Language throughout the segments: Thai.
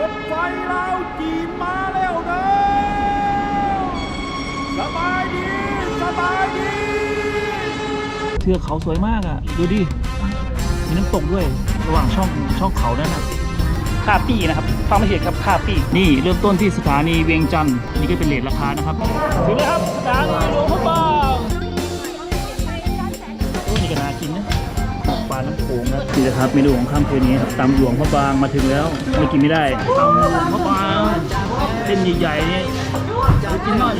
รถไฟเราจีนมาแล้วเด้อสบายดีสบายดีเทือกเขาสวยมากอะ ดูดิ มีน้ำตกด้วย ระหว่างช่องช่องเขานั่นน่ะคาปี้นะครับฟังไม่ผิดครับคาปี้นี่เริ่มต้นที่สถานีเวียงจันทร์นี่ก็เป็นเลทราคานะครับ ถึงแล้วครับสถานีหลวงพร น้ำโขงครับนี่นะครับเมนูของค่ำคืนนี้ครับตำหลวงพระบางมาถึงแล้วไม่กินไม่ได้ตำหลวงพระบางเส้นใหญ่ๆนี่ไปกินมาก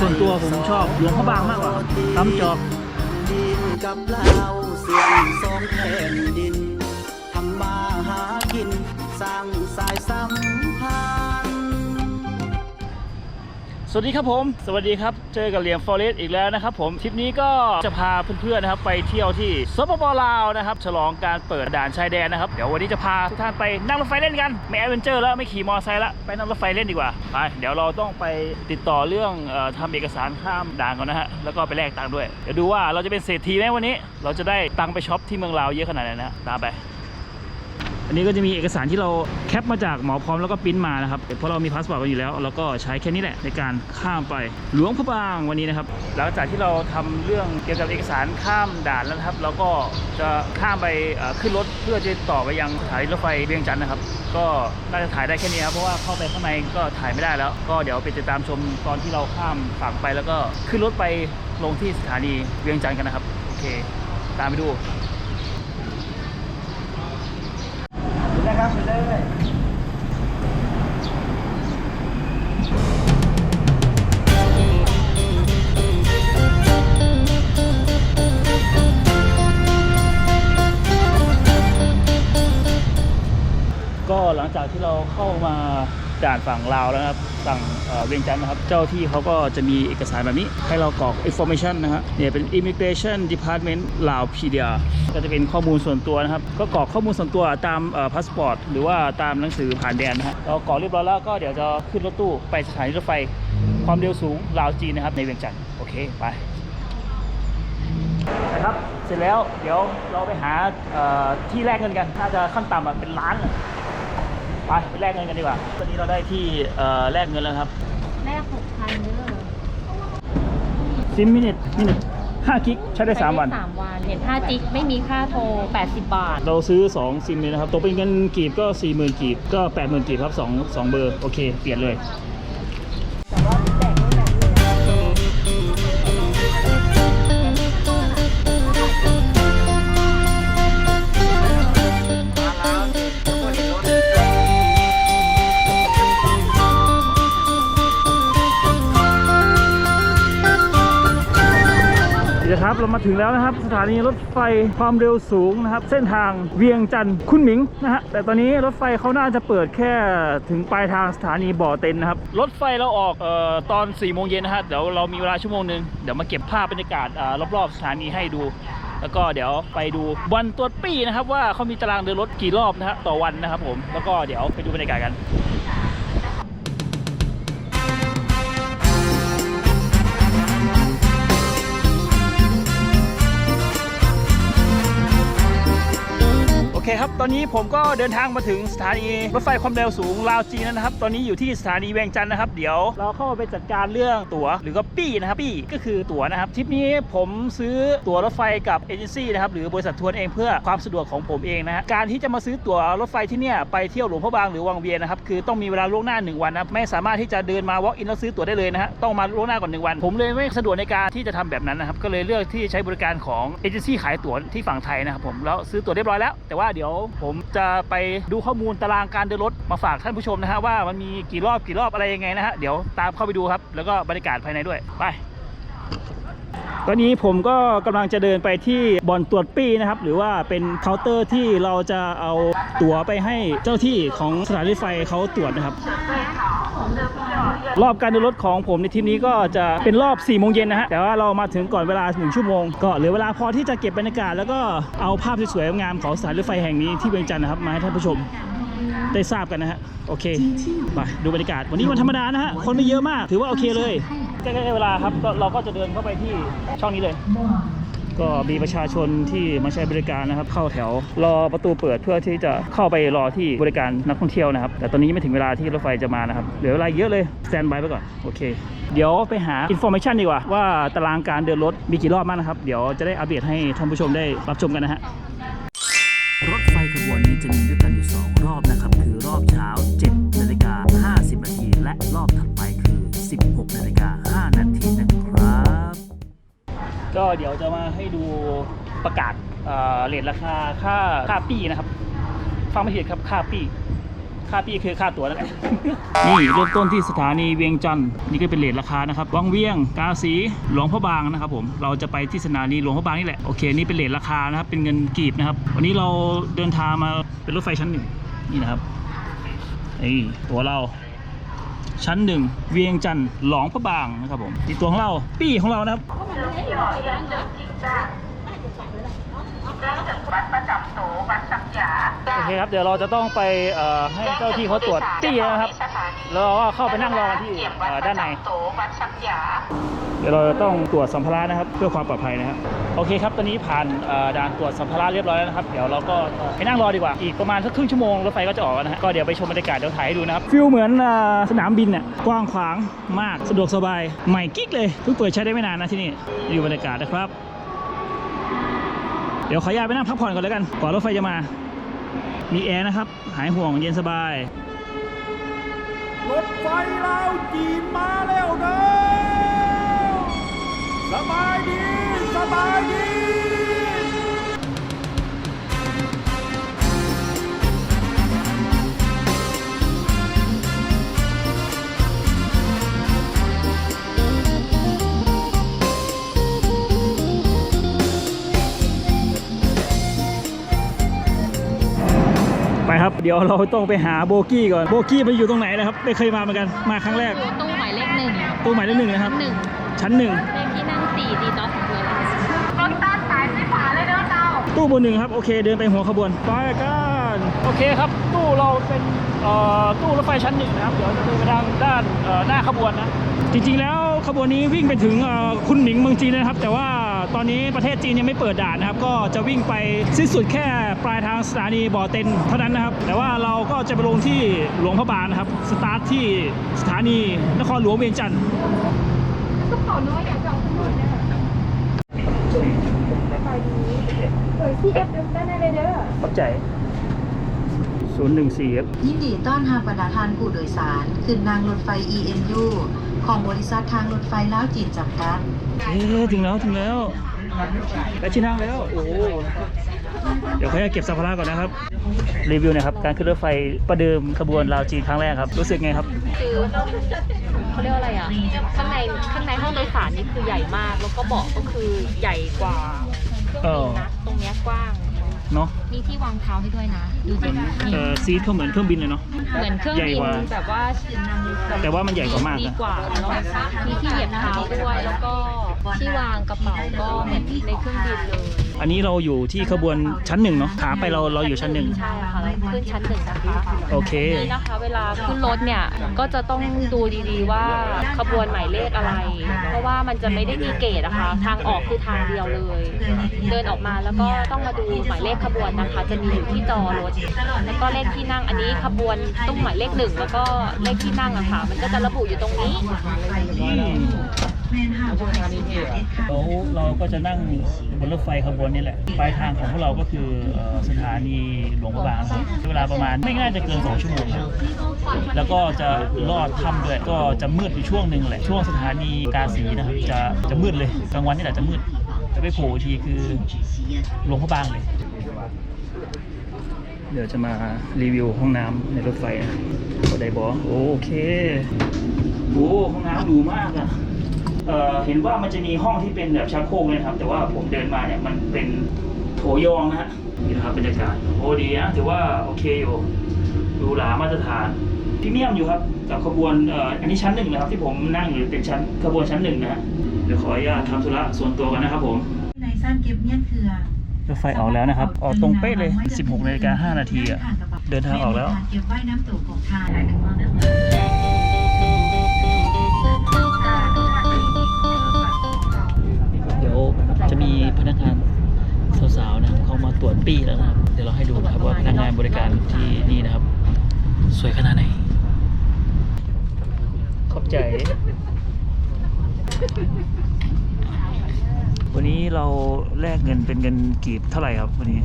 ส่วนตัวผมชอบหลวงพระบางมากกว่าครับตำจอกดินกับเราเสียงสองแผ่นดินทำมาหากินสร้างสายสัม สวัสดีครับผม สวัสดีครับ เจอกับเหลี่ยมฟอเรสอีกแล้วนะครับผม ทริปนี้ก็จะพาเพื่อนๆนะครับไปเที่ยวที่สปปลาวนะครับ ฉลองการเปิดด่านชายแดนนะครับ เดี๋ยววันนี้จะพาทุกท่านไปนั่งรถไฟเล่นกัน ไม่แอดเวนเจอร์แล้วไม่ขี่มอเตอร์ไซค์แล้ว ไปนั่งรถไฟเล่นดีกว่า ไป เดี๋ยวเราต้องไปติดต่อเรื่องออทำเอกสารข้ามด่านก่อนนะฮะ แล้วก็ไปแลกตังค์ด้วย เดี๋ยวดูว่าเราจะเป็นเศรษฐีไหมวันนี้ เราจะได้ตังค์ไปช็อปที่เมืองลาวเยอะขนาดไหนนะฮะตามไป อันนี้ก็จะมีเอกสารที่เราแคปมาจากหมอพร้อมแล้วก็ปริ้นมานะครับเพราะเรามีพาสปอร์ตกันอยู่แล้วเราก็ใช้แค่นี้แหละในการข้ามไปหลวงพระบางวันนี้นะครับหลังจากที่เราทำเรื่องเกี่ยวกับเอกสารข้ามด่านแล้วครับเราก็จะข้ามไปขึ้นรถเพื่อจะต่อไปยังสถานีรถไฟเวียงจันทร์นะครับ ก็น่าจะถ่ายได้แค่นี้ครับเพราะว่าเข้าไปข้างในก็ถ่ายไม่ได้แล้ว ก็เดี๋ยวไปติดตามชมตอนที่เราข้ามฝั่งไปแล้วก็ขึ้นรถไปลงที่สถานีเวียงจันทร์กันนะครับโอเค ตามไปดู นะครับไปเลยก็หลังจากที่เราเข้ามา ด่านฝั่งลาวแล้วนะครับฝั่งเวียงจันทร์นะครับ เจ้าที่เขาก็จะมีเอกสารแบบนี้ ให้เรากรอก information นะฮะเนี่ยเป็น immigration department ลาว PDA ก็จะเป็นข้อมูลส่วนตัวนะครับ ก็กรอกข้อมูลส่วนตัวตามพาสปอร์ตหรือว่าตามหนังสือผ่านแดนนะฮะเรากรอกเรียบร้อยแล้วก็เดี๋ยวจะขึ้นรถตู้ไปสถานีรถไฟความเร็วสูงลาวจีนนะครับในเวียงจันทร์โอเคไปนะครับเสร็จแล้วเดี๋ยวเราไปหาที่แลกเงินกันน่าจะขั้นต่ำเป็นล้าน ไปไปแลกเงินกันดีกว่าตอนนี้เราได้ที่เอ่อแลกเงินแล้วครับ แรกหกพันเด้อซิมมินิทมินิทห้ากิกใช้ได้สามวัน ใช้ได้สามวันเห็น5จิกไม่มีค่าโทร80บาท เราซื้อ 2 ซิมเลยนะครับตกเป็นเงินกีบก็ 40,000กีบก็ 80,000กีบครับ2 2เบอร์ โอเค เปลี่ยนเลยเดี๋ยวค เรามาถึงแล้วนะครับ สถานีรถไฟความเร็วสูงนะครับ เส้นทางเวียงจันทร์คุณหมิงนะฮะแต่ตอนนี้รถไฟเขาน่าจะเปิดแค่ถึงปลายทางสถานีบ่อเต็นนะครับ รถไฟเราออกเอ่อตอน4ี่โมงเย็นนะฮะเดี๋ยวเรามีเวลาชั่วโมงหนึ่งเดี๋ยวมาเก็บภาพบรรยากาศอ่ารอบๆสถานีให้ดู แล้วก็เดี๋ยวไปดูวันตรวจปี้นะครับว่าเขามีตารางเดินรถกี่รอบนะฮะต่อวันนะครับผมแล้วก็เดี๋ยวไปดูบรรยากาศกัน อเคครับตอนนี้ผมก็เดินทางมาถึงสถานีรถไฟความเร็วสูงลาวจีนนะครับ ตอนนี้อยู่ที่สถานีเวียงจันทร์นะครับ เดี๋ยวเราเข้าไปจัดการเรื่องตั๋วหรือก็ปี้นะครับปี้ก็คือตั๋วนะครับทริปนี้ผมซื้อตั๋วรถไฟกับเอเจนซี่นะครับหรือบริษัททัวร์เองเพื่อความสะดวกของผมเองนะฮะการที่จะมาซื้อตั๋วรถไฟที่เนี่ยไปเที่ยวหลวงพระบางหรือวังเวียนนะครับคือต้องมีเวลาล่วงหน้า 1 วันนะไม่สามารถที่จะเดินมา walk in แล้วซื้อตั๋วได้เลยนะฮะต้องมาล่วงหน้าก่อน1วัน ผมเลยไม่สะดวกในการที่จะทำแบบนั้นนะครับก็เลยเลือกที่ใช้บริการของเอเจนซี่ขายตั๋วที่ฝั่งไทยนะครับผมแล้วซื้อตั๋วเรียบร้อยแล้วแต่ว่าเดี๋ยวผมจะไปดูข้อมูลตารางการเดินรถมาฝากท่านผู้ชมนะฮะว่ามันมีกี่รอบกี่รอบอะไรยังไงนะฮะเดี๋ยวตามเข้าไปดูครับแล้วก็บรรยากาศภายในด้วยไป ตอนนี้ผมก็กำลังจะเดินไปที่บ่อนตรวจปี้นะครับ หรือว่าเป็นเคาน์เตอร์ที่เราจะเอาตั๋วไปให้เจ้าที่ของสถานีรถไฟเขาตรวจนะครับ รอบการเดินรถของผมในทีนี้ก็จะเป็นรอบ4ี่โมงเย็นนะฮะแต่ว่าเรามาถึงก่อนเวลา1ชั่วโมงก็เหลือเวลาพอที่จะเก็บบรรยากาศแล้วก็เอาภาพสวยๆงามของสถานีรถไฟแห่งนี้ที่เวียงจันทร์นะครับมาให้ท่านผู้ชมได้ทราบกันนะฮะโอเคไปดูบรรยากาศวันนี้วันธรรมดานะฮะคนไม่เยอะมากถือว่าโอเคเลย ใกล้ๆเวลาครับก็เราก็จะเดินเข้าไปที่ช่องนี้เลย ก็มีประชาชนที่มาใช้บริการนะครับ เข้าแถวรอประตูเปิดเพื่อที่จะเข้าไปรอที่บริการนักท่องเที่ยวนะครับ แต่ตอนนี้ยังไม่ถึงเวลาที่รถไฟจะมานะครับเหลือเวลาเยอะเลยสแตนบายไปก่อนโอเคเดี๋ยวไปหาอินโฟ a t ชันดีกว่า ว่าตารางการเดินรถมีกี่รอบบ้างนะครับ เดี๋ยวจะได้อัปเดตให้ท่านผู้ชมได้รับชมกันนะฮะรถไฟขบวนนี้จะมีด้วยกันอยู่ 2 รอบนะครับ คือรอบเช้า7นาฬิกา50นาทีและรอบ ก็เดี๋ยวจะมาให้ดูประกาศเอ่อเรทราคาค่าค่าปีนะครับ ฟังไม่ผิดครับค่าปีค่าปีคือค่าตั๋วนั่นแหละนี่เริ่มต้นที่สถานีเวียงจันทร์นี่ก็เป็นเรทราคานะครับวังเวียง กาสีหลวงพระบางนะครับ ผมเราจะไปที่สถานีหลวงพระบางนี่แหละโอเคนี่เป็นเรทราคานะครับเป็นเงินกีบนะครับ วันนี้เราเดินทางมาเป็นรถไฟชั้นหนึ่งนี่นะครับนี่ตัวเรา ชั้นหนึ่งเวียงจันทร์หลองพระบางนะครับผมตีตัวของเรา ปีของเรานะครับ โอเคครับ เดี๋ยวเราจะต้องไปเอ่อให้เจ้าที่เขาตรวจตี้นะครับแล้วเราก็เข้าไปนั่งรอกันที่เอ่อด้านในเดี๋ยวเราจะต้องตรวจสัมภาระนะครับ เพื่อความปลอดภัยนะครับโอเคครับ ตอนนี้ผ่านเอ่อด่านตรวจสัมภาระเรียบร้อยแล้วนะครับ เดี๋ยวเราก็ไปนั่งรอดีกว่า อีกประมาณสักครึ่งชั่วโมงรถไฟก็จะออกแล้วนะฮะ ก็เดี๋ยวไปชมบรรยากาศเดี๋ยวถ่ายให้ดูนะครับ ฟิลเหมือนเอ่อสนามบินเนี่ยกว้างขวางมาก สะดวกสบาย ใหม่กิ๊กเลย เพิ่งเปิดใช้ได้ไม่นานนะที่นี่ดูบรรยากาศนะครับ เดี๋ยวขอยาไปนั่งพักผ่อนก่อนแล้วกันก่อนรถไฟจะมา มีแอร์นะครับ หายห่วงเย็นสบายรถไฟลาวจีนมาแล้วเด้อสบายดี สบายดี ไปครับ เดี๋ยวเราต้องไปหาโบกี้ก่อน โบกี้ไปอยู่ตรงไหนนะครับ ไม่เคยมาเหมือนกัน มาครั้งแรก ตู้หมายเลขหนึ่งตู้หมายเลขหนึ่งนะครับ หนึ่งชั้นหนึ่งเลขที่นั่งสี่ดีด็อกของเรือเราตู้บนหนึ่งครับ โอเค เดินไปหัวขบวน ไปกันโอเคครับ ตู้เราเป็นเอ่อตู้รถไฟชั้นหนึ่งนะครับ เดี๋ยวจะเดินไปทางด้านเอ่อหน้าขบวนนะ จริงๆแล้วขบวนนี้วิ่งไปถึงเอ่อคุณหมิงเมืองจีนนะครับ แต่ว่า ตอนนี้ประเทศจีนยังไม่เปิดด่านนะครับ ก็จะวิ่งไปสิ้นสุดแค่ปลายทางสถานีบ่อเต็นเท่านั้นนะครับ แต่ว่าเราก็จะไปลงที่หลวงพระบางนะครับ สตาร์ทที่สถานีนครหลวงเวียงจันทร์ขอบใจศูนย์หนึ่งสี่ครับยินดีต้อนรับประธานผู้โดยสาร ขึ้นนางรถไฟ EMU ของบริษัททางรถไฟล้าวจีนจำกัด เอ๊ะถึงแล้วถึงแล้วได้ชิ้นนั่งแล้ว โอ้โหเดี๋ยวเขาจะเก็บสัมภาระก่อนนะครับ รีวิวหนะครับ การขึ้นรถไฟประเดิมขบวนลาวจีนครั้งแรกครับ รู้สึกไงครับ คือเขาเรียกว่าอะไรอะ ข้างในข้างในห้องโดยสารนี่คือใหญ่มาก แล้วก็เบาะก็คือใหญ่กว่าเครื่องบินนะ ตรงเนี้ยกว้าง เนาะมีที่วางเท้าให้ด้วยนะดูสินี่เอ่อซีทเขาเหมือนเครื่องบินเลยเนาะ เหมือนเครื่องใหญ่บินกว่า แบบว่าแต่ว่ามันใหญ่กว่ามากดีนะกว่าแล้วมีที่เหยียบเท้าด้วยแล้วก็ที่วางกระเป๋าก็เหมือนในเครื่องบินเลยอันนี้เราอยู่ที่ขบวนชั้นหนึ่งเนาะขาไปเราเราอยู่ชั้นหนึ่งใช่ค่ะเราขึ้นชั้นหนึ่งนะคะโอเค นี่นะคะเวลาขึ้นรถเนี่ยก็จะต้องดูดีๆว่าขบวนหมายเลขอะไร เพราะว่ามันจะไม่ได้มีเกตนะคะ ทางออกคือทางเดียวเลย เดินออกมาแล้วก็ต้องมาดูหมายเลขขบวนนะคะ จะมีอยู่ที่จอรถแล้วก็เลขที่นั่งอันนี้ขบวนตุ้งหมายเลขหนึ่งแล้วก็เลขที่นั่งอะค่ะ มันก็จะระบุอยู่ตรงนี้อืมแล้วเราก็จะนั่งบนรถไฟขบวนนี้แหละ ปลายทางของพวกเราก็คือเอ่อสถานีหลวงพระบางครับเวลาประมาณไม่น่าจะเกิน 2 ชั่วโมงแล้วก็จะลอดถ้ำด้วย ก็จะมืดอยู่ช่วงหนึ่งแหละ ช่วงสถานีกาสีนะครับ จะจะมืดเลย กลางวันนี่แหละจะมืด จะไปโผล่อีกทีคือหลวงพระบางเลย เดี๋ยวจะมารีวิวห้องน้ำในรถไฟนะก็ได้บอกโอเคโอ้ห้องน้ำดูมากอะเอ่อเห็นว่ามันจะมีห้องที่เป็นแบบชักโครกเลยนะครับ แต่ว่าผมเดินมาเนี่ยมันเป็นโถยองนะฮะนี่นะครับบรรยากาศโอ้ดีนะถือว่าโอเคอยู่ดูหรามาตรฐานพรีเมียมอยู่ครับกับขบวนเอ่ออันนี้ชั้นหนึ่งนะครับ ที่ผมนั่งอยู่เป็นชั้นขบวนชั้นหนึ่งนะฮะเดี๋ยวขออนุญาตทำธุระส่วนตัวกันนะครับผมในสั้นเก็บเงียบเถื่อ รถไฟออกแล้วนะครับ ออกตรงเป๊ะเลย 16นาฬิกา5นาทีอะเดินทางออกแล้วเก็บไว้น้ำตู่ของทานเดี๋ยวจะมีมีพนักงานสาวๆนะครับเขามาตรวจปีแล้วนะครับ เดี๋ยวเราให้ดูนะครับว่าพนักงานบริการที่นี่นะครับ สวยขนาดไหน ขอบใจ วันนี้เราแลกเงินเป็นเงินกีบเท่าไหร่ครับวันนี้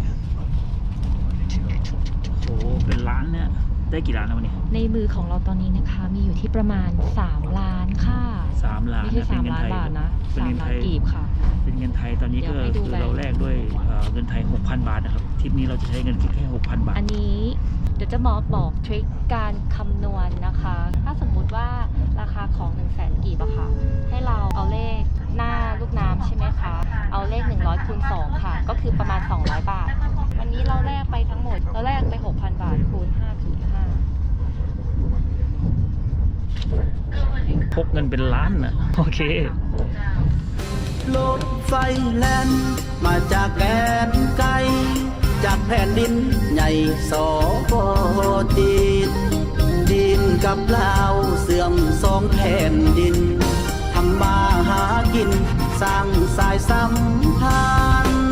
โอ้โหเป็นล้านเนี่ยได้กี่ล้านนะวันนี้ ในมือของเราตอนนี้นะคะ มีอยู่ที่ประมาณ 3 ล้านค่ะสามล้านไม่ใช่นะเป็นเงิ3ล้านไทยบาทนะเป็น3เงินล้าไทนยกีบค่ะ เป็นเงินไทยตอนนี้ก็เดี๋ยวให้ดูคือแบงค์เราแลกด้วยเอ่อเงินไทย 6,000 บาทนะครับทริปนี้เราจะใช้เงินคิดแค่6,000 บาท อันนี้เดี๋ยวจะหมอบอกทริคการคำนวณนะคะ ถ้าสมมุติว่าราคาของ 1 0 0 0 0แสนกีบอะค่ะ ให้เราเอาเลข หน้าลูกน้ำใช่ไหมคะ เอาเลข 100คูณ2ค่ะ ก็คือประมาณ 200 บาท วันนี้เราแลกไปทั้งหมด เราแลกไป 6,000 บาทคูณ5.5พกเงินเป็นล้านนะโอเครถไฟแล่นมาจากแดนไกล จากแผ่นดินใหญ่สอโบตีนดินกับลาวเสื่อมสองแผ่นดินทำมาหากิน สร้างสายสัมพันธ์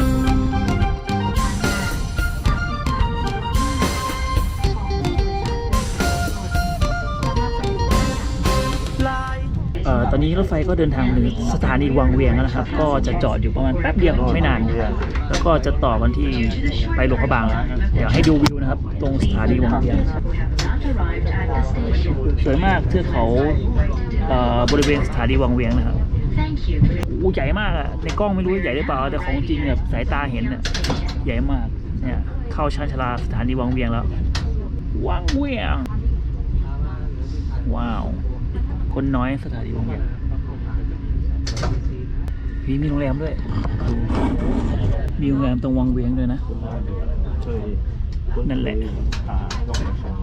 เอ่อตอนนี้รถไฟก็เดินทางถึงสถานีวังเวียงแล้วนะครับ ก็จะจอดอยู่ประมาณแป๊บเดียวไม่นาน แล้วก็จะต่อกันที่ไปหลวงพระบางแล้วเดี๋ยวให้ดูวิวนะครับ ตรงสถานีวังเวียงสวยมากเทือกเขาบริเวณสถานีวังเวียงนะครับ อ้ใหญ่มากอะในกล้องไม่รู้ใหญ่หรือเปล่าแต่ของจริงแบบสายตาเห็นน่ะใหญ่มากเนี่ยเข้าชานชาลาสถานีวังเวียงแล้ววังเวียง ว้าว คนน้อยสถานีวังเวียงพี่มีโรงแรมด้วย มีโรงแรมตรงวังเวียงด้วยนะ นั่นแหละ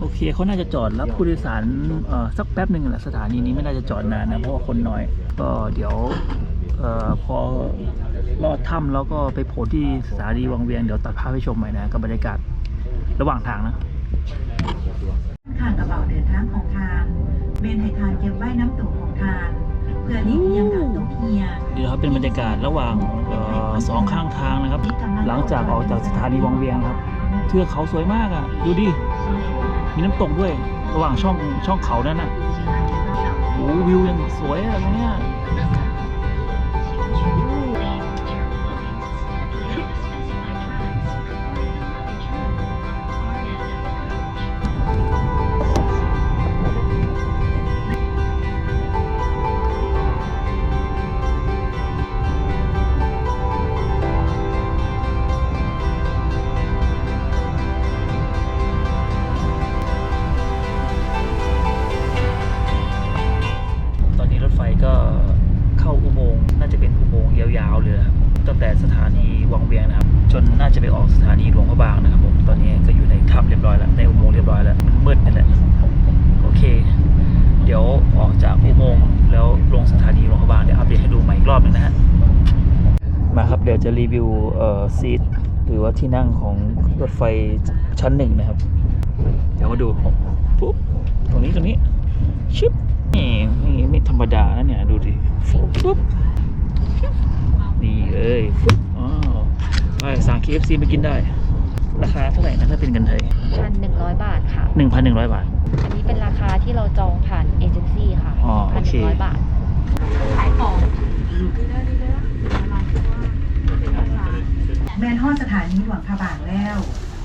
โอเคเขาน่าจะจอดรับผู้โดยสารเอ่อสักแป๊บหนึ่งแหละสถานีนี้ไม่น่าจะจอดนานนะเพราะว่าคนน้อย ก็เดี๋ยวเอ่อพอลอดถ้ำแล้วก็ไปโผล่ที่สถานีวังเวียงเดี๋ยวตัดภาพให้ชมใหม่นะกับบรรยากาศระหว่างทางนะข้างกระเป๋าเดินทางของทานเมนให้ทานเก็บไว้น้ำตุ่มของทานเพื่อหลีกเลี่ยงการตกเฮียเดี๋ยวครับเป็นบรรยากาศระหว่างเอ่อสองข้างทางนะครับ หลังจากออกจากสถานีวังเวียงครับ เทือกเขาสวยมากอะ ดูดิ มีน้ำตกด้วย ระหว่างช่องช่องเขานั่นอะโอ้วิวยังสวยอะตรงเนี้ย ซีทหรือว่าที่นั่งของรถไฟชั้นหนึ่งนะครับ เดี๋ยวมาดูปุ๊บตรงนี้ตรงนี้ชิปนี่นี่ไม่ธรรมดานะเนี่ย ดูดิฟุ๊บปุ๊บนี่เลยฟุ๊บอ๋อไปสั่ง KFC มากินได้ ราคาเท่าไหร่นะถ้าเป็นเงินไทย1,100บาทค่ะ1,100บาท อันนี้เป็นราคาที่เราจองผ่านเอเจนซี่ค่ะอ๋อโอเค1,100บาท แมนฮอดสถานีหลวงพระบางแล้ว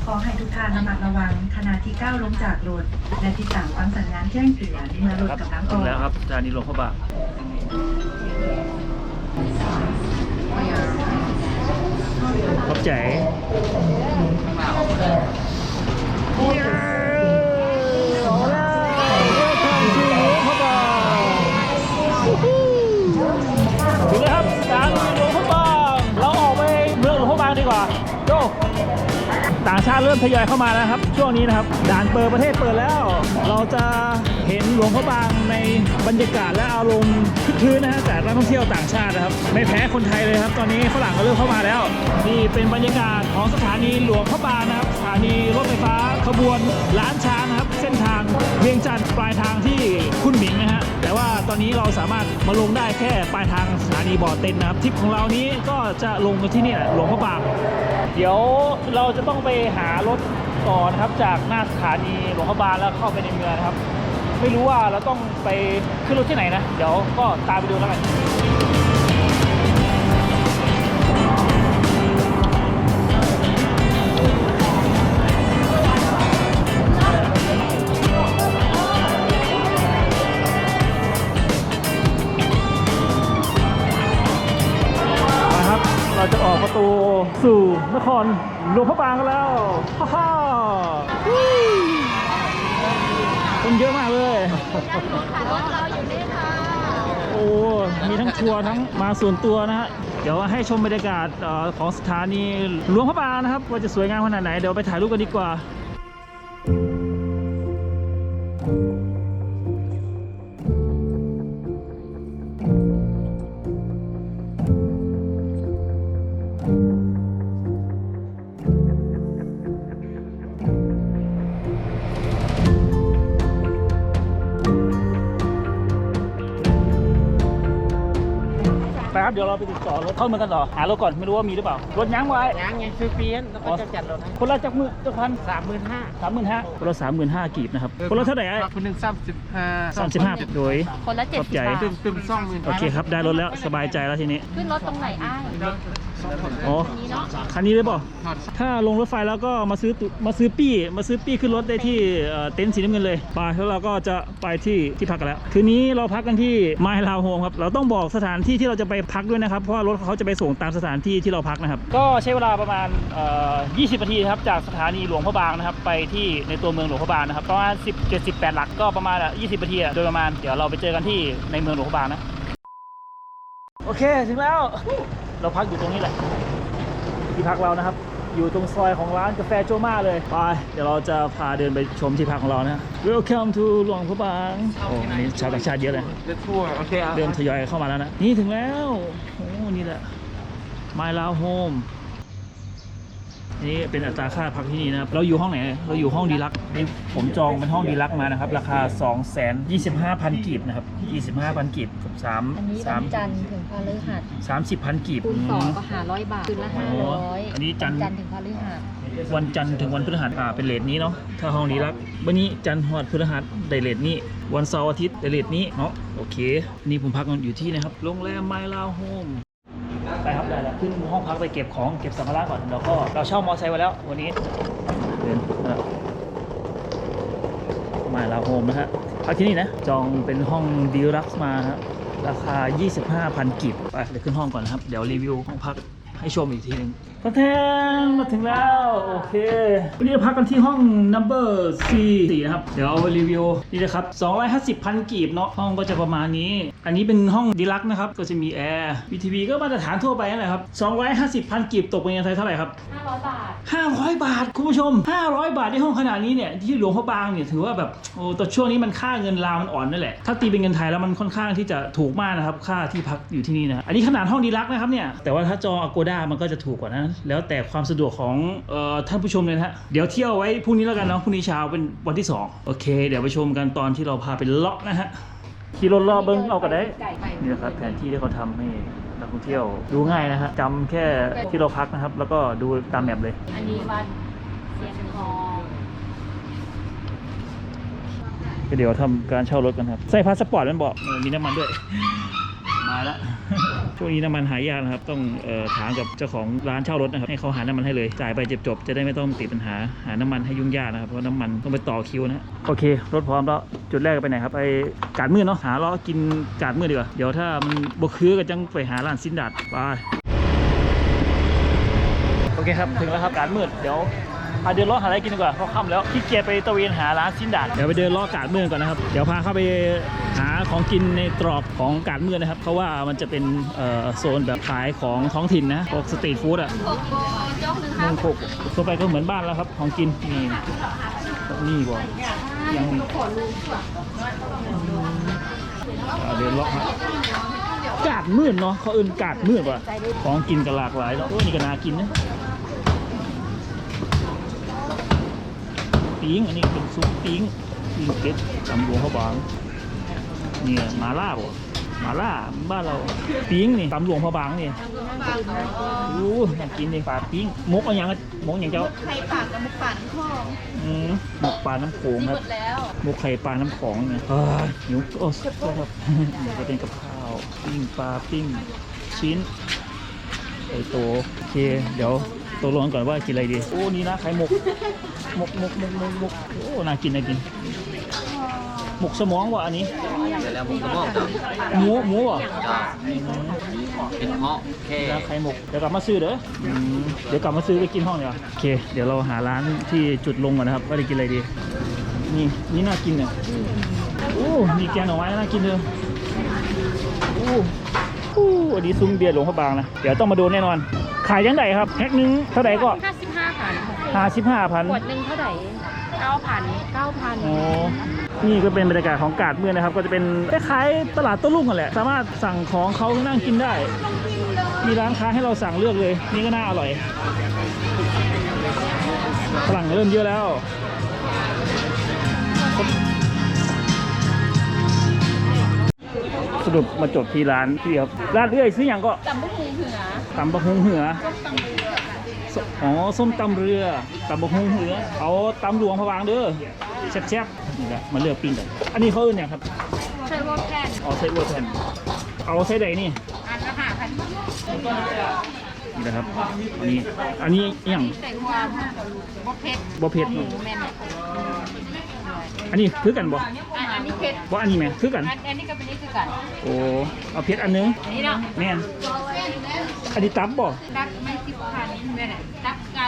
ขอให้ทุกท่านระมัดระวังขณะที่ก้าวลงจากรถ และที่ต่างฟังสัญญาณแจ้งเตือนเมื่อรถครับกำลังอถึองก แล้วครับสถานีหลวงพระบาง ขอบใจถึ ต่างชาติเริ่มทยอยเข้ามาแล้วครับ ช่วงนี้นะครับ ด่านเปิดประเทศเปิดแล้ว เราจะเห็นหลวงพระบางในบรรยากาศและอารมณ์คึกคืนนะฮะจากนักท่องเที่ยวต่างชาตินะครับ ไม่แพ้คนไทยเลยครับ ตอนนี้ฝรั่งก็เริ่มเข้ามาแล้ว นี่เป็นบรรยากาศของสถานีหลวงพระบางนะครับ นีรถไฟฟ้าขบวนล้านช้างนะครับ เส้นทางเวียงจันทร์ปลายทางที่คุณหมิงนะฮะแต่ว่าตอนนี้เราสามารถมาลงได้แค่ปลายทางสถานีบ่อเต็นนะครับทริปของเรานี้ก็จะลงกันที่นี่หลวงพระบางเดี๋ยวเราจะต้องไปหารถก่อนนะครับจากหน้าสถานีหลวงพระบางแล้วเข้าไปในเมืองนะครับ ไม่รู้ว่าเราต้องไปขึ้นรถที่ไหนนะ เดี๋ยวก็ตามไปดูแล้วกัน นครหลวงพระบางกันแล้วฮ่าคนเยอะมากเลย โอ้ มีทั้งทัวร์ทั้งมาส่วนตัวนะฮะ เดี๋ยวให้ชมบรรยากาศของสถานีหลวงพระบางนะครับ ว่าจะสวยงามขนาดไหน เดี๋ยวไปถ่ายรูปกันดีกว่า เดี๋ยวเราไปติดต่อรถเข้าเมืองกันต่อหารถก่อนไม่รู้ว่ามีหรือเปล่ารถยั้งไว้ยังยังซื้อเปลี่ยนแล้วก็จะจัดรถให้คนละจักมือจักพันสามหมื่นห้าสามหมื่นห้าคนละสามหมื่นห้ากีบนะครับคนละเท่าไหร่ไอ้คนหนึ่งสามสิบห้าสามสิบห้าโดยคนละขอบใจ70บาทตึมตึมสองหมื่นโอเคครับได้รถแล้วสบายใจแล้วทีนี้ขึ้นรถตรงไหนอ้ายอ๋อนี้เนาะ คันนี้เลยเปล่าถอดถ้าลงรถไฟแล้วก็มาซื้อตุมาซื้อปี้มาซื้อปี้ขึ้นรถได้ที่เอ่อเต็นท์สีน้ำเงินเลยไปแล้วเราก็จะไปที่ที่พักกันแล้ว คืนนี้เราพักกันที่ไมล์ลาวโฮมครับ เราต้องบอกสถานที่ที่เราจะไปพักด้วยนะครับ เพราะว่ารถเขาจะไปส่งตามสถานที่ที่เราพักนะครับ ก็ใช้เวลาประมาณเอ่อ20 นาทีครับ จากสถานีหลวงพระบางนะครับ ไปที่ในตัวเมืองหลวงพระบางนะครับ ประมาณ 10 7 8 หลักก็ประมาณอะ20 นาทีอะโดยประมาณ เดี๋ยวเราไปเจอกันที่ในเมืองหลวงพระบางนะ โอเค ถึงแล้ว เราพักอยู่ตรงนี้แหละ ที่พักเรานะครับ อยู่ตรงซอยของร้านกาแฟโจมาเลยไปเดี๋ยวเราจะพาเดินไปชมที่พักของเรานะ Welcome to หลวงพระบางโอ้นี่ชาวต่างชาติเยอะเลยเดือดทั่วโอเคอะเริ่มทยอยเข้ามาแล้วนะ นี่ถึงแล้วโอ้นี่แหละ My Lao Home นี่เป็นอัตราค่าพักที่นี่นะครับ เราอยู่ห้องไหน เราอยู่ห้องดีลักซ์นี่ผมจองเป็นห้องดีลักซ์มานะครับ ราคา 2 2 5 0 0 0กีบนะครับ25,000กีบกับ3 อันนี้วันจันทร์ถึงพฤหัส3 30,000กีบคูณสองอืมก็หาร้อยบาทคืนละห้าร้อยอันนี้จันทร์ จันทร์ถึงพฤหัสวันจันทร์ถึงวันพฤหัสอ่าเป็นเลทนี้เนาะถ้าห้องนี้รักวันนี้จันทร์หอดพฤหัสได้เลทนี้ วันเสาร์อาทิตย์ได้เลทนี้เนาะโอเค นี่ผมพักอยู่ที่นะครับโรงแรมไมลาวโฮม ไปครับได้แล้วขึ้นห้องพักไปเก็บของเก็บสัมภาระก่อนเดี๋ยวก็เราเช่ามอเตอร์ไซค์ไว้แล้ว วันนี้เดินมาลาโฮมนะฮะพักที่นี่นะจองเป็นห้องดีลักซ์มาฮะราคา 25,000 กิบไปเดี๋ยวขึ้นห้องก่อนนะครับ เดี๋ยวรีวิวห้องพักให้ชมอีกทีหนึ่ง แทนมาถึงแล้ว โอเค วันนี้เราพักกันที่ห้อง number C 4นะครับ เดี๋ยวเอาไปรีวิวนี่นะครับ 250พันกีบเนาะห้องก็จะประมาณนี้ อันนี้เป็นห้องดีลักซ์นะครับ ก็จะมีแอร์ VTV ก็มาตรฐานทั่วไปนั่นแหละครับ 250พันกีบตกเป็นเงินไทยเท่าไหร่ครับ 500 บาท 500 บาท คุณผู้ชม 500 บาทที่ห้องขนาดนี้เนี่ยที่หลวงพระบางเนี่ยถือว่าแบบโอ้แตัวช่วงนี้มันค่าเงินลาวมันอ่อนนั่นแหละถ้าตีเป็นเงินไทยแล้วมันค่อนข้างที่จะถูกมากนะครับค่าที่พักอยู่ที่นี่นะอันนี้ขนาดห้องดีลักซ์นะครับเนี่ยแต่ว่าถ้าจองอโกด้ามันก็จะถูกกว่านะแล้วแต่ความสะดวกของเอ่อท่านผู้ชมเลยนะฮะเดี๋ยวเที่ยวไว้พรุ่งนี้แล้วกันเนาะพรุ่งนี้เช้าเป็นวันที่สองโอเค เดี๋ยวไปชมกันตอนที่เราพาไปเลาะนะฮะขี่รถรอบเบิ้งเอาก็ได้นี่นะครับแผนที่ที่เขาทำให้นักท่องเที่ยวดูง่ายนะฮะจำแค่ที่เราพักนะครับ แล้วก็ดูตามแมปเลย อันนี้วัดเสียงทองเดี๋ยวทำการเช่ารถกันครับ ใส่พาสปอร์ตมันบอกมีน้ำมันด้วย มาแล้ว ช่วงนี้น้ำมันหายากนะครับ ต้องเอ่อถามกับเจ้าของร้านเช่ารถนะครับ ให้เขาหาน้ำมันให้เลย จ่ายไปจบๆจะได้ไม่ต้องติดปัญหา หาน้ำมันให้ยุ่งยากนะครับ เพราะน้ำมันต้องไปต่อคิวนะฮะโอเค รถพร้อมแล้ว จุดแรกไปไหนครับ ไปกาดมืดเนาะ หาล้อกินกาดมืดดีกว่า เดี๋ยวถ้ามันบกคือก็จังไปหาร้านซินดัดไป โอเคครับ ถึงแล้วครับกาดมืด เดี๋ยว หาเดินเลาะหาอะไรกินดีกว่าเพราะค่ำแล้วขี้เกียจไปตะเวนหาร้านสิ้นดาดเดี๋ยวไปเดินเลาะกาดเมืองก่อนนะครับ เดี๋ยวพาเข้าไปหาของกินในตรอกของกาดเมืองนะครับ เพราะว่ามันจะเป็นโซนแบบขายของท้องถิ่นนะพวกสตรีทฟู้ดอะมืองโคกทั่วไปก็เหมือนบ้านแล้วครับ ของกินนี่นี่บ่ยังอ่าเดินเลาะครับกาดมืดเนาะเขาเอื่นกาดมืดว่ะของกินก็หลากหลายแล้วนี่ก็น่ากินนะ ปิ้งอันนี้เป็นซุปปิ้งปิ้งเป็ดตำบัวข้าวบางเนี่ยหมาล่าบ่หมาล่าบ้านเราปิ้งนี่ตำหลวงพระบางนี่อู้อยากกินเลยปลาปิ้งมกเอาอย่างอะมกอย่างเจ้าไข่ปากกับมุกป่านข้องอืมหมกปลาน้ำโขงครับหมดแล้วหมกไข่ปลาน้ำของเนี่ยอ่าหิวโอ้สุดยอดครับจะเป็นกับข้าวปิ้งปลาปิ้งชิ้นไข่โตโอเคเดี๋ยว ตัวร้อนก่อนว่ากินอะไรดี โอ้ นี่นะไข่หมก หมกหมกหมกหมกหมกโอ้ น่ากินน่ากิน หมกสมองว่ะอันนี้แล้วผมก็บอกจ้ะหมูหมูว่ะจ้ะเป็นเพาะแค่ร้านไข่หมก เดี๋ยวกลับมาซื้อเด้ออืมเดี๋ยวกลับมาซื้อไปกินห้องเดี๋ยวาโอเค เดี๋ยวเราหาร้านที่จุดลงก่อนนะครับว่าจะกินอะไรดี นี่นี่น่ากินเนี่ยโอ้ มีแกงหน่อไม้น่ากินเลยโอ้โอ้อันนี้ซุ้มเบียร์หลวงพระบางนะ เดี๋ยวต้องมาดูแน่นอน ขายยังไงครับแพ็คนึงเท่าไหร่ก็55พันห้าสิบห้าพันขวดหนึ่งเท่าไหร่9,000 9,000โอ้นี่ก็เป็นบรรยากาศของกาดเมืองนะครับ ก็จะเป็นคล้ายๆตลาดโต้รุ่งกันแหละ สามารถสั่งของเขานั่งกินได้ มีร้านค้าให้เราสั่งเลือกเลย นี่ก็น่าอร่อยฝรั่งเริ่มเยอะแล้ว สรุปมาจบที่ร้านพี่ครับร้านเอื้อยซื้ออย่างก็ตำบุกหูเหือตำบะฮุงเหือสอ๋อส้มตำเรือตำบะฮุงเหือเอาตำหลวงพะวางเด้อแซ่บๆนี่แหละมาเลือกปิ้งกันอันนี้เขาเอื่นเนี่ยงครับใช่ว่าแผ่นเอาไส้อัวแผ่นเอาไส้ใดนี่อันละห้าพันนี่นะครับ อันนี้ อันนี้อหย่างใส่ความบกเผ็ดบ่เผ็ดเน อะแม่นอันนี้คือกันบ่อันอันนี้เผ็ดบ่อันนี้ไหมคือกันอัน อันนี้ก็เป็นนี่คือกัน โอ้ เอาเผ็ดอันนึงอันนี้เนาะแม่นอันนี้ตับบ่ตักไม่สิบพันแม่นตักไก่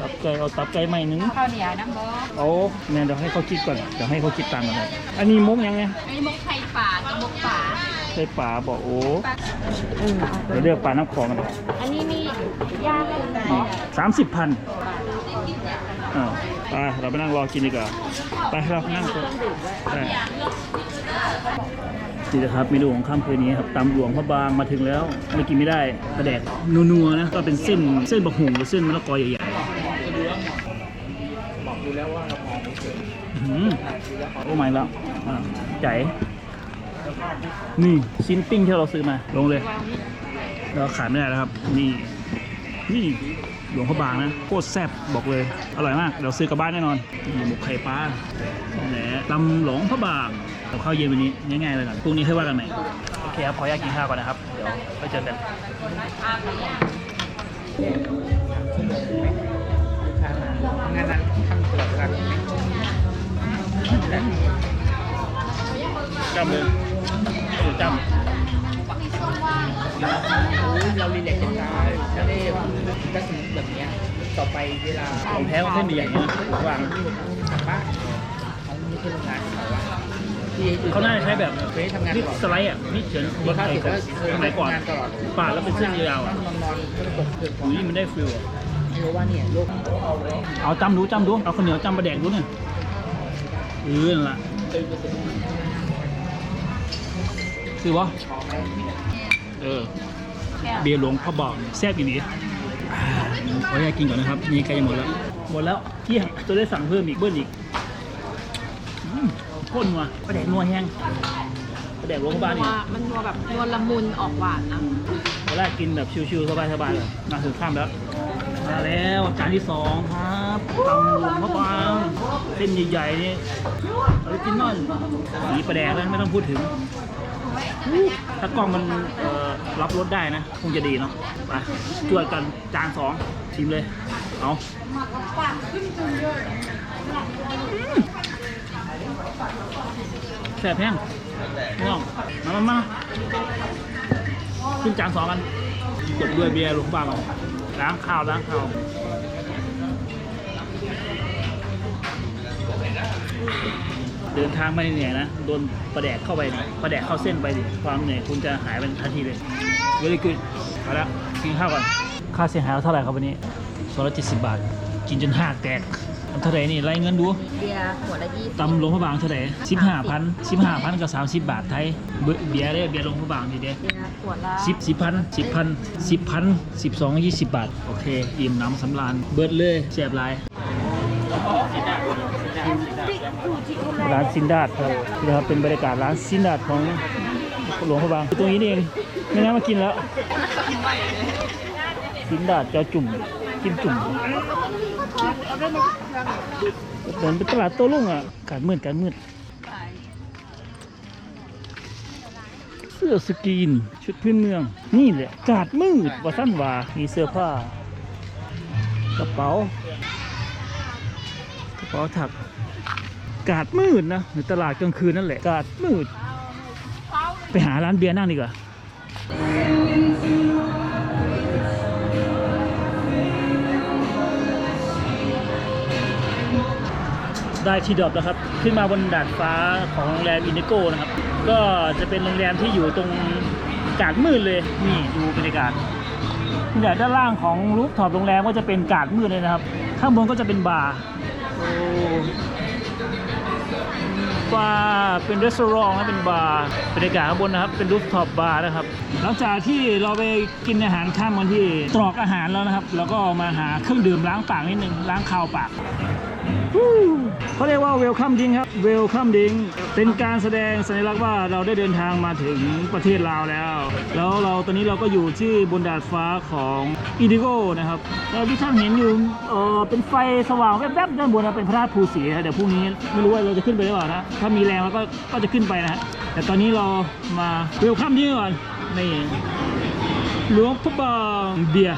ตับไก่ เอาตับไก่ใหม่หนึงข้าวเหนียวน้ำบอเอาแม่นเดี๋ยวให้เขาคิดก่อน เดี๋ยวให้เขาคิดตังค์ก่อนครับอันนี้มกยังไงอันนี้มกไข่ป่ากับมกป่าใส่ปลาบอกโอ้เดี๋ยวเลือกปลาน้ำของกันอันนี้มีย่างคุณหมอสามสิบพันอ่า ไปเราไปนั่งรอกินดีกว่า ไปเรานั่งก่อนดีนะครับเมนูของค่ำคืนนี้ครับตำหลวงพระบางมาถึงแล้วไม่กินไม่ได้กระแดกนัวๆนะก็เป็นเส้นเส้นบะหุ่งหรือเส้นมะละกอใหญ่ๆบอกดูแล้วว่าโอ้ไม่แล้วอ่าใจนี่ชิ้นปิ้งที่เราซื้อมาลงเลย เราขายไม่ได้แล้วครับ นี่ นี่ หลวงพระบางนะโคตรแซ่บบอกเลย อร่อยมาก เดี๋ยวซื้อกลับบ้านแน่นอนหมกไข่ปลาแหนตำหลวงพระบางกับข้าวเย็นวันนี้ง่ายๆเลยกันพรุ่งนี้ค่อยว่ากันใหม่โอเคครับขออนุญาตกินข้าวก่อนนะครับ เดี๋ยวไปเจอกันงานนั้นทำตัวกันจำเลยจ เรารีแลกซ์กันได้ไม่ได้ก็สนุกแบบเนี้ยต่อไปเวลาำของแท้เส้นใหญ่ๆนะวางกลับบ้านเขาไม่ใช่โรงงานเขาอะที่เขาน่าจะใช้แบบเคยทำงานนี่ก่อนสไลด์อะนี่เฉือนบนไข่แบบสมัยก่อนปาดแล้วเป็นเส้นยาวๆอะนอนนอนก็ตกตึกอุ้ยมันได้ฟิลอะไม่รู้ว่าเนี่ยโลกเอาจำดูจำดูเอาข้าวเหนียวจำประแดกดูหน่อยเออนั่นละ คือวะเออ เบียร์หลวงพระบางแซ่บอีนี้อ่าขออนุญาตกินก่อนนะครับ นี่ใกล้จะหมดแล้ว หมดแล้วเกี่ยจะได้สั่งเพิ่มอีกเบิ้ลอีกอืมข้นว่ะประแดกนัวแห้งประแดกหลวงพระบางนี่มันนัวแบบนัวละมุนออกหวานนะตอนแรกกินแบบชิวๆสบายๆเลยมาถึงข้ามแล้ว มาแล้วจานที่สองครับตำหลวงพระบางเส้นใหญ่ๆนี่ออริจินอลสีประแดกแล้วไม่ต้องพูดถึง ถ้ากล้องมันรับรสได้นะ คงจะดีเนาะไปจวดกันจานสองชิมเลย เอาแซ่บแห้งน้องมามามาขึ้นจานสองกันจบด้วยเบียร์ลวงบ้านเราล้างข้าวล้างข้าว เดินทางมาเหนื่อยๆนะโดนประแดกเข้าไปเนี่ยประแดกเข้าเส้นไปดิความเหนื่อยคุณจะหายไปทันทีเลย very good เอาละกินข้าวก่อนค่าเสียหายเท่าไหร่ครับวันนี้270บาท กินจนหักแตกมันเท่าไหร่นี่ไล่เงินดูเบียร์หัวละยี่ตำหลวงพระบางเท่าไหร่สิบห้าพันสิบห้าพันกับสามสิบบาทไทยเบเบียร์เด้อเบียร์หลวงพระบางดีเด้เบียร์ขวดละสิบสิบพันสิบพันสิบพันสิบสองยี่สิบบาท โอเค อิ่มน้ำสำราญเบิดเลยแสบหลาย ร้านซินดาดครับนี่นะครับเป็นบรรยากาศร้านซินดาดของหลวงพระบางตรงนี้นี่เองไม่น่ามากินแล้วซินดาดจอจุ่มจิ้มจุ่มเหมือนเป็นตลาดโต้รุ่งอะการมืดการมืดเสื้อสกรีนชุดพื้นเมือง นี่แหละกาดมืดว่าสั้นว่ามีเสื้อผ้ากระเป๋ากระเป๋าถัก กาดมืดนะในตลาดกลางคืนนั่นแหละกาดมืด ไปหาร้านเบียร์นั่งดีกว่าได้ทีดอปแล้วครับ ขึ้นมาบนดาดฟ้าของโรงแรมอินดิโก้นะครับ ก็จะเป็นโรงแรมที่อยู่ตรงกาดมืดเลย นี่ดูบรรยากาศนี่ด้านล่างของรูฟท็อปโรงแรมก็จะเป็นกาดมืดเลยนะครับ ข้างบนก็จะเป็นบาร์โอ้ บาร์เป็นรีสอร์ทนะเป็นบาร์บรรยากาศข้างบนนะครับ เป็นรูฟท็อปบาร์นะครับ หลังจากที่เราไปกินอาหารข้ามวันที่ตรอกอาหารแล้วนะครับ แล้วก็มาหาเครื่องดื่มล้างปากนิดนึงล้างคาวปาก เขาเรียกว่าเวลคัมดิงครับเวลคัมดิงเป็นการแสดงสัญลักษณ์ว่าเราได้เดินทางมาถึงประเทศลาวแล้ว แล้วเราตอนนี้เราก็อยู่ที่บนดาดฟ้าของอินดิโกนะครับแล้วที่ท่านเห็นอยู่เออเป็นไฟสว่างแวบๆด้านบนนะเป็นพระธาตุภูสีนะเดี๋ยวพรุ่งนี้ไม่รู้ว่าเราจะขึ้นไปหรือเปล่านะถ้ามีแรงเราก็ก็จะขึ้นไปนะฮะแต่ตอนนี้เรามาเวลคัมดิงก่อนนี่หลวงพระบางเบีย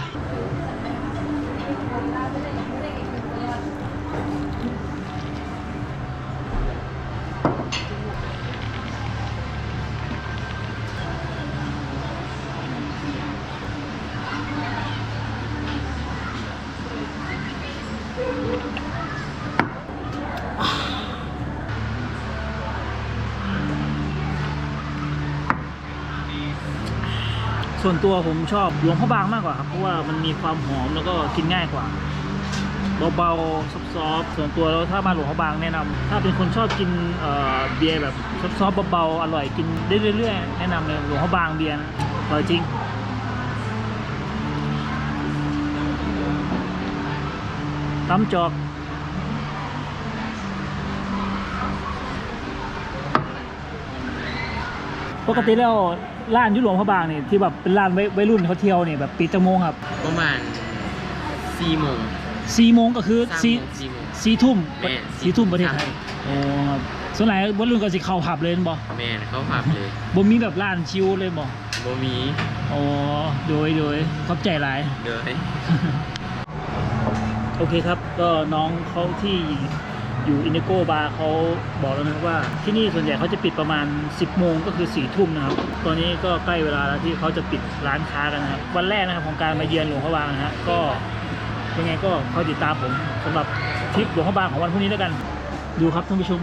ตัวผมชอบหลวงพระบางมากกว่าครับเพราะว่ามันมีความหอมแล้วก็กินง่ายกว่าเบาๆซอฟๆส่วนตัวแล้วถ้ามาหลวงพระบางแนะนำถ้าเป็นคนชอบกินเบียร์แบบซอฟๆเบาๆอร่อยกินได้เรื่อยๆแนะนำเลยหลวงพระบางเบียร์อร่อยจริงตำจอกปกติแล้ว ร้านอยุหลวงพระบางนี่ที่แบบเป็นร้านวัยวัยรุ่นเขาเที่ยวนี่แบบปิดจังโมงครับประมาณสี่โมงสี่โมงก็คือสามสี่โมงสี่โมง สี่ทุ่มแม่นสี่ทุ่มประเทศไทยครับ โอ้ครับส่วนไหนวัยรุ่นก็สิเข้าผับเลยบ่แม่นเขาผับเลยบ่มีแบบร้านชิวเลยบ่โบมีอ๋อโดยโดยขอบใจหลายเดยโอเคครับ ก็น้องเขาที่ อยู่อินเนโกบาร์เขาบอกแล้วนะครับว่าที่นี่ส่วนใหญ่เขาจะปิดประมาณ 10 โมงก็คือ4ทุ่มนะครับ ตอนนี้ก็ใกล้เวลาแล้วที่เขาจะปิดร้านค้ากันนะครับ วันแรกนะครับของการมาเยือนหลวงพระบางนะฮะก็ยังไงก็คอยติดตามผมสำหรับทริปหลวงพระบางของวันพรุ่งนี้แล้วกัน ดูครับท่านผู้ชม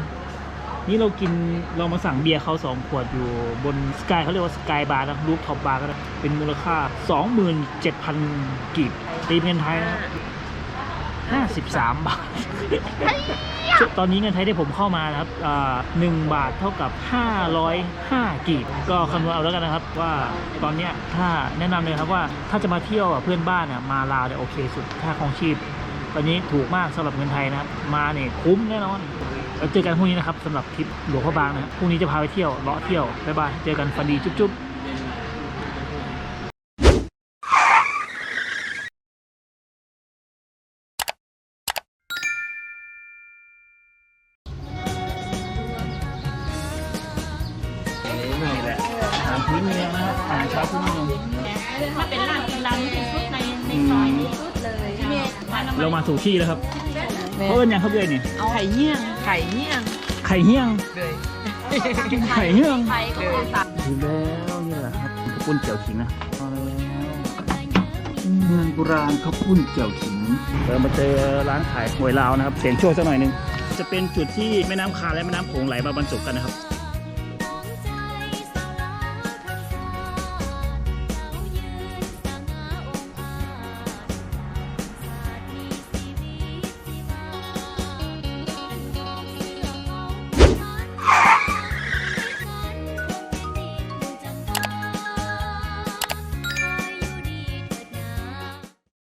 นี่เรากินเรามาสั่งเบียร์เขาสองขวดอยู่บนสกายเขาเรียกว่าสกายบาร์นะรูฟท็อปบาร์ก็ได้เป็นมูลค่า 27,000กีบตีเป็นเงินไทยนะ 53 บาท ตอนนี้เงินไทยที่ผมเข้ามานะครับอ่าหนึ่งบาทเท่ากับ 505 กีบ ก็คำนวณเอาแล้วกันนะครับว่าตอนเนี้ยถ้าแนะนำเลยครับว่าถ้าจะมาเที่ยวอะเพื่อนบ้านอะมาลาวเนี่ยโอเคสุดค่าของชีพ ตอนนี้ถูกมากสำหรับเงินไทยนะครับ มาเนี่ยคุ้มแน่นอนแล้วเจอกันพรุ่งนี้นะครับสำหรับทริปหลวงพระบางนะครับพรุ่งนี้จะพาไปเที่ยวเลาะเที่ยวบ๊ายบายเจอกันฟันดีจุ๊บ พื้นเมืองนะครับอาหารเช้าพื้นเมืองถ้าเป็นร้านกินร้านที่สุดในในซอยนี้สุดเลยร้านน้ำเรามาถูกที่แล้วครับเขาเอิ้นหยังเขาเอิ้นนี่ไข่เหี้ยงไข่เหี้ยงไข่เฮี้ยงเลยไข่เฮี้ยงไทยก็คือสั่งถึงแล้วนี่แหละครับข้าวปุ้นเจียวขิงนะมาแล้วเมืองโบราณข้าวปุ้นเจียวขิงเรามาเจอร้านขายหวยลาวนะครับเสียงโชคสักหน่อยหนึงจะเป็นจุดที่แม่น้ำคาและแม่น้ำโขงไหลมาบรรจบกันนะครับ